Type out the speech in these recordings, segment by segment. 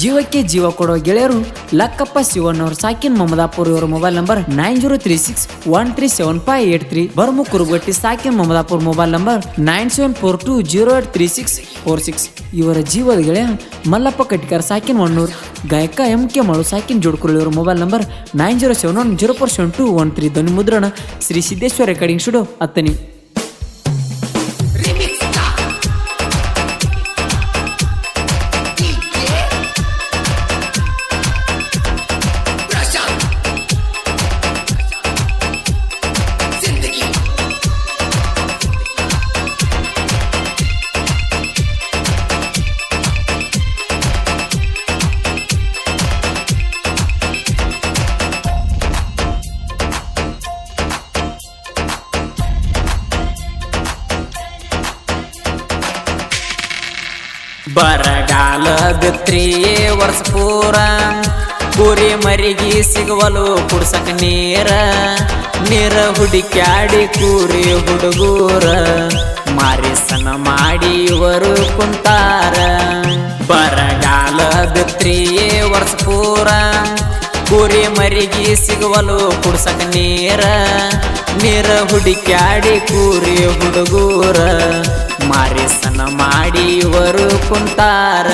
ಜೀವಕ್ಕೆ ಜೀವ ಕೊಡೋ ಗೆಳೆಯರು ಲಕ್ಕಪ್ಪ ಶಿವಣ್ಣವ್ರ ಸಾಕಿನ್ ಮಮದಾಪುರ್ ಇವರ mobile number nine zero three six one three seven five eight three Barmu Kurugatti ಸಾಕಿನ್ Mamadapur mobile number nine seven four two zero eight three six four six ಇವರ ಜೀವದ ಗೆಳೆಯ ಮಲ್ಲಪ್ಪ ಕಟ್ಕರ್ ಸಾಕಿನ್ ಒಣ್ಣೂರ್ ಗಾಯಕ ಎಂ ಕೆ ಮಳು ಸಾಕಿನ್ ಜೋಡ್ಕುರಳಿ ಇವರ mobile number nine zero seven one zero four seven two one three ಧ್ವನಿ ಮುದ್ರಣ Shri Siddeshwara recording studio ಹತ್ತನಿ ಬರಗಾಲ ಬಿತ್ರಿ ವರ್ಷ ಪೂರ. ಕುರಿ ಮರಿಗಿ ಸಿಗುವಲು ಕುಡ್ಸಕ್ ನೀರ. ನೀರ ಹುಡುಕ್ಯಾಡಿ ಕೂರಿ ಹುಡುಗೂರ. ಮಾರಿಸನ ಮಾಡಿ ಇವರು ಕುಂತಾರ. ಬರಗಾಲ ಬಿತ್ರಿ ವರ್ಷ ಪೂರ. ಕುರಿ ಮರಿಗಿ ಸಿಗುವಲು ಕುಡ್ಸಕ್ ನೀರ. ನೀರ ಹುಡುಕ್ಯಾಡಿ ಕೂರಿ ಹುಡುಗೂರ. ಮಾರಿಸನ ಮಾಡಿ ಇವರು ಕುಂತಾರ.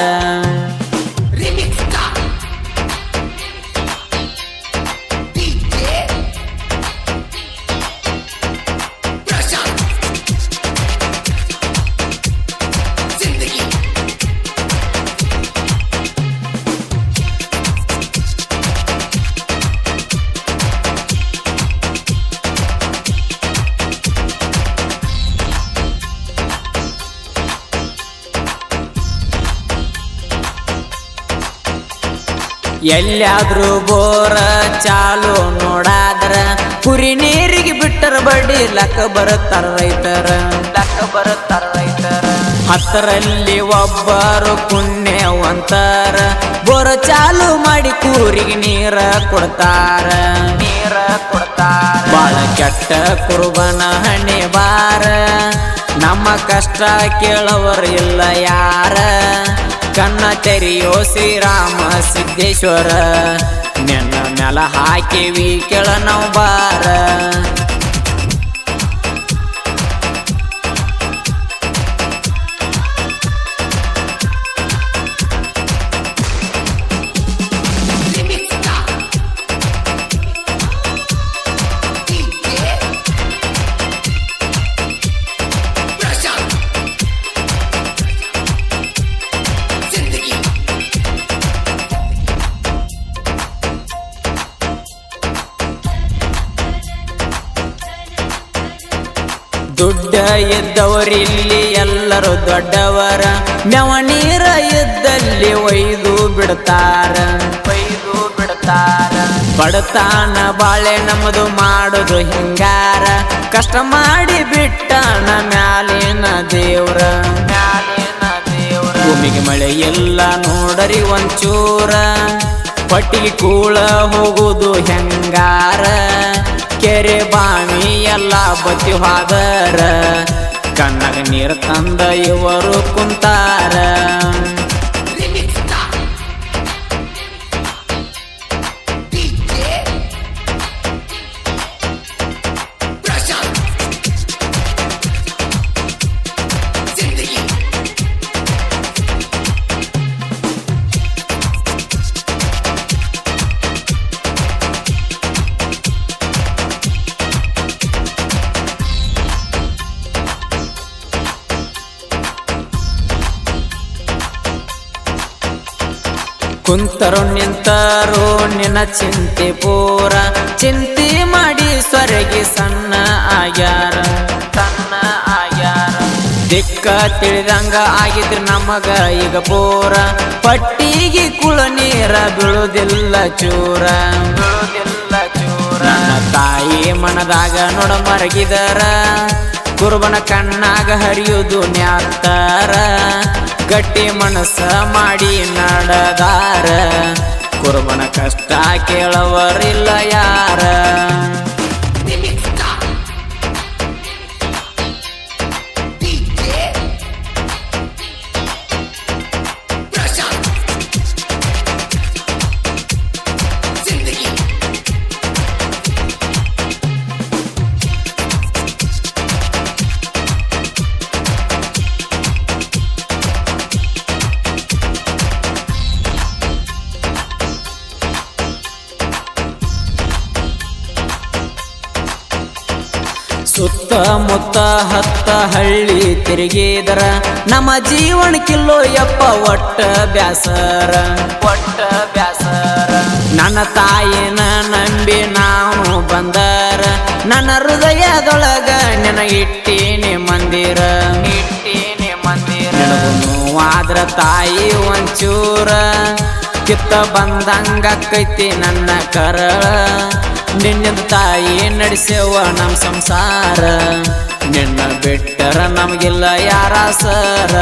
ಎಲ್ಲಾದ್ರೂ ಬೋರ ಚಾಲು ನೋಡಾದ್ರ ಕುರಿ ನೀರಿಗೆ ಬಿಟ್ಟರ ಬಡ್ಡಿ ಲಕ್ಕ ಬರುತ್ತಾರ ರೈತರ. ಲಕ್ಕ ಬರುತ್ತಾರ ರೈತರ. ಹತ್ತರಲ್ಲಿ ಒಬ್ಬರು ಪುಣ್ಯವಂತರ ಬೋರ ಚಾಲು ಮಾಡಿ ಕೂರಿಗೆ ನೀರ ಕೊಡ್ತಾರ. ನೀರ ಕೊಡ್ತಾರ. ಬಾಳ ಕೆಟ್ಟ ಕುರುಬನ ಹಣೆ ಬಾರ ನಮ್ಮ ಕಷ್ಟ ಕೇಳವರು ಇಲ್ಲ ಯಾರ. ಕನ್ನ ತೆರೆಯೋ ಶ್ರೀರಾಮ ಸಿದ್ದೇಶ್ವರ. ನೆನ್ನ ಮ್ಯಾಲ ಹಾಕಿವಿ ಕೆಳ ನಾವು ಬಾರ ಇದ್ದವರಿಲ್ಲಿ ಎಲ್ಲರೂ ದೊಡ್ಡವರ. ಮೆವಣೀರ ಇದ್ದಲ್ಲಿ ಒಯ್ದು ಬಿಡ್ತಾರ. ಒಯ್ದು ಬಿಡ್ತಾರ. ಬಡತಾನ ಬಾಳೆ ನಮ್ಮದು ಮಾಡುದು ಹಿಂಗಾರ. ಕಷ್ಟ ಮಾಡಿ ಬಿಟ್ಟಾನ ಮ್ಯಾಲಿನ ದೇವ್ರ. ಮ್ಯಾಲಿನ ದೇವ್ರ. ಭೂಮಿಗೆ ಮಳೆ ಎಲ್ಲ ನೋಡರಿ ಒಂಚೂರ. ಪಟ್ಟಿಗೆ ಕೂಳ ಹೋಗುದು ಹೆಂಗಾರ. ಕೆರೆ ಬಾವಿ ಎಲ್ಲ ಬತ್ತಿ ಹೋದರ. ನೀರು ತಂದ ಇವರು ಕುಂತಾರ. ಕುಂತರು ನಿಂತರು ನಿನ್ನ ಚಿಂತೆ ಪೂರ. ಚಿಂತೆ ಮಾಡಿ ಸ್ವರಗಿ ಸಣ್ಣ ಆಗ್ಯಾರ ಸಣ್ಣ ಆಗ್ಯಾರ. ದಿಕ್ಕ ತಿಳಿದಂಗ ಆಗಿದ್ರೆ ನಮಗ ಈಗ ಪೂರ. ಪಟ್ಟಿಗೆ ಕುಳ ನೀರ ಬೀಳುದಿಲ್ಲ ಚೂರ. ಬೀಳುದಿಲ್ಲ ಚೂರ. ತಾಯಿ ಮನದಾಗ ನೋಡ ಮರಗಿದರ. ಕುರುಬನ ಕಣ್ಣಾಗ ಹರಿಯುವುದು ನ್ಯಾತ್ತಾರ ಗಟ್ಟಿ ಮನಸ್ಸ ಮಾಡಿ ನಡದಾರ ಕುರುಬನ ಕಷ್ಟ ಕೇಳವರಿಲ್ಲ ಯಾರ. ಸುತ್ತಮುತ್ತ ಹತ್ತ ಹಳ್ಳಿ ತಿರುಗಿದರ ನಮ್ಮ ಜೀವನ ಕಿಲ್ಲೋ ಯಪ್ಪ ಒಟ್ಟ ಬ್ಯಾಸರ. ಒಟ್ಟ ಬ್ಯಾಸರ. ನನ್ನ ತಾಯಿನ ನಂಬಿ ನಾವು ಬಂದರ. ನನ್ನ ಹೃದಯದೊಳಗ ನಿನ ಇಟ್ಟೀನಿ ಮಂದಿರ. ಇಟ್ಟೀನಿ ಮಂದಿರ. ನೋವಾದ್ರ ತಾಯಿ ಒಂಚೂರ ಕಿತ್ತ ಬಂದಂಗಕ್ಕೈತಿ ನನ್ನ ಕರಳ. ನಿನ್ನ ತಾಯಿ ನಡೆಸೇವ ನಮ್ಮ ಸಂಸಾರ. ನಿನ್ನ ಬಿಟ್ಟರ ನಮಗಿಲ್ಲ ಯಾರ ಸರ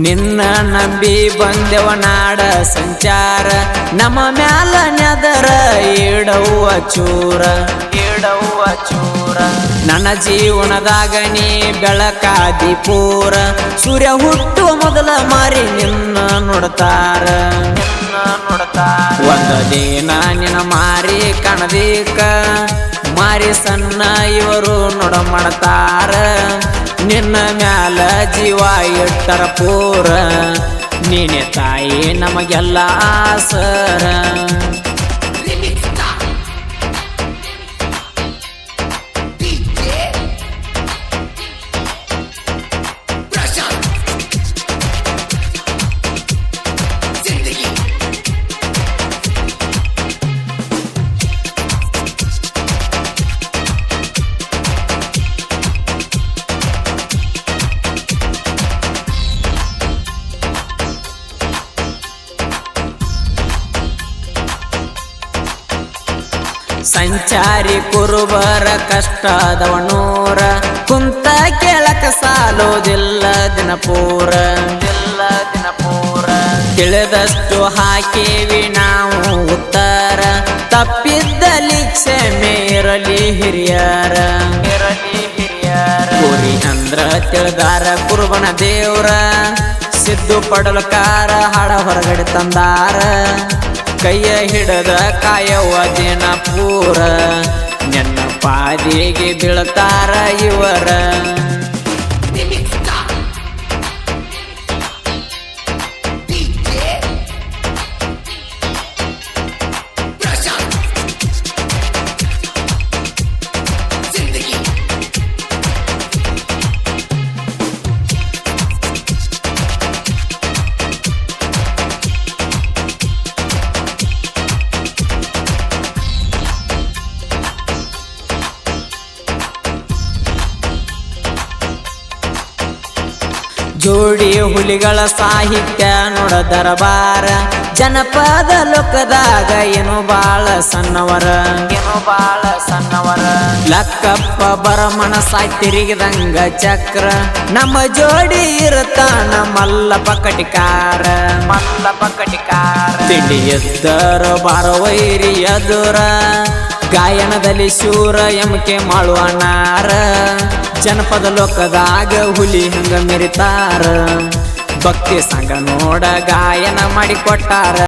ನಿನ್ನ ನಂಬಿ ಬಂದೆವ ನಾಡ ಸಂಚಾರ. ನಮ್ಮ ಮ್ಯಾಲ ನೆದರ ಏಡವ್ವ ಚೂರ. ಏಡವ್ವ ಚೂರ. ನನ್ನ ಜೀವನದಾಗ ನೀ ಬೆಳಕಾದಿ ಪೂರ. ಸೂರ್ಯ ಹುಟ್ಟುವ ಮೊದಲ ಮಾರಿ ನಿನ್ನ ನೋಡ್ತಾರ. ನಿನ್ನ ನೋಡ್ತಾರ. ಒಂದ ದಿನ ನಿನ್ನ ಮಾರಿ ಕಣದೀಕ ಮಾರಿ ಸಣ್ಣ ಇವರು ನೋಡ ಮಾಡ್ತಾರ. ನಿನ್ನ ಮ್ಯಾಲ ಜೀವ ಇಟ್ಟರ ಪೂರ. ನೀನೆ ತಾಯಿ ನಮಗೆಲ್ಲ ಆಸರ. ಸಂಚಾರಿ ಕುರುಬರ ಕಷ್ಟದವನೂರ, ಕುಂತ ಕೇಳಕ ಸಾಲೋದಿಲ್ಲ ದಿನಪೂರ. ಇಲ್ಲ ದಿನಪೂರ ತಿಳಿದಷ್ಟು ಹಾಕೇವಿ ನಾವು ಉತ್ತರ, ತಪ್ಪಿದ್ದಲ್ಲಿ ಕ್ಷಮೆ ಇರಲಿ ಹಿರಿಯರ ಇರಲಿ ಹಿರಿಯರ. ಕುರಿ ಅಂದ್ರ ತಿಳಿದಾರ ಕುರುಬನ ದೇವ್ರ, ಸಿದ್ದು ಪಡಲಕಾರ ಹಾಡ ಹೊರಗಡೆ ತಂದಾರ. ಕೈಯ ಹಿಡದ ಕಾಯವ ದಿನ ಪೂರ ನನ್ನ ಪಾದಿಗೆ ಬೀಳ್ತಾರ ಇವರ. ಜೋಡಿ ಹುಲಿಗಳ ಸಾಹಿತ್ಯ ನೋಡ ದರಬಾರ. ಜನಪದ ಲೋಕದಾಗ ಏನು ಬಾಳ ಸಣ್ಣವರ? ಏನು ಬಾಳ ಸಣ್ಣವರ? ಲಕ್ಕಪ್ಪ ಬರಮಣ ಸಾಯ್ ತಿರುಗಿದಂಗ ಚಕ್ರ. ನಮ್ಮ ಜೋಡಿ ಇರತಾನ ಮಲ್ಲಪ್ಪ ಕಟಿಕಾರ. ಮಲ್ಲಪ್ಪ ಕಟಿಕಾರ. ತಿಂಡಿ ಎದ್ದರ ಬಾರ ವೈರಿ ಎದುರ. ಗಾಯನದಲ್ಲಿ ಶೂರ ಎಮಕೆ ಮಾಡುವಣ್ಣಾರ ಜನಪದ ಲೋಕದಾಗ ಹುಲಿ ಹಂಗ ಮೆರಿತಾರ. ಭಕ್ತಿ ಸಂಘ ನೋಡ ಗಾಯನ ಮಾಡಿ ಕೊಟ್ಟಾರ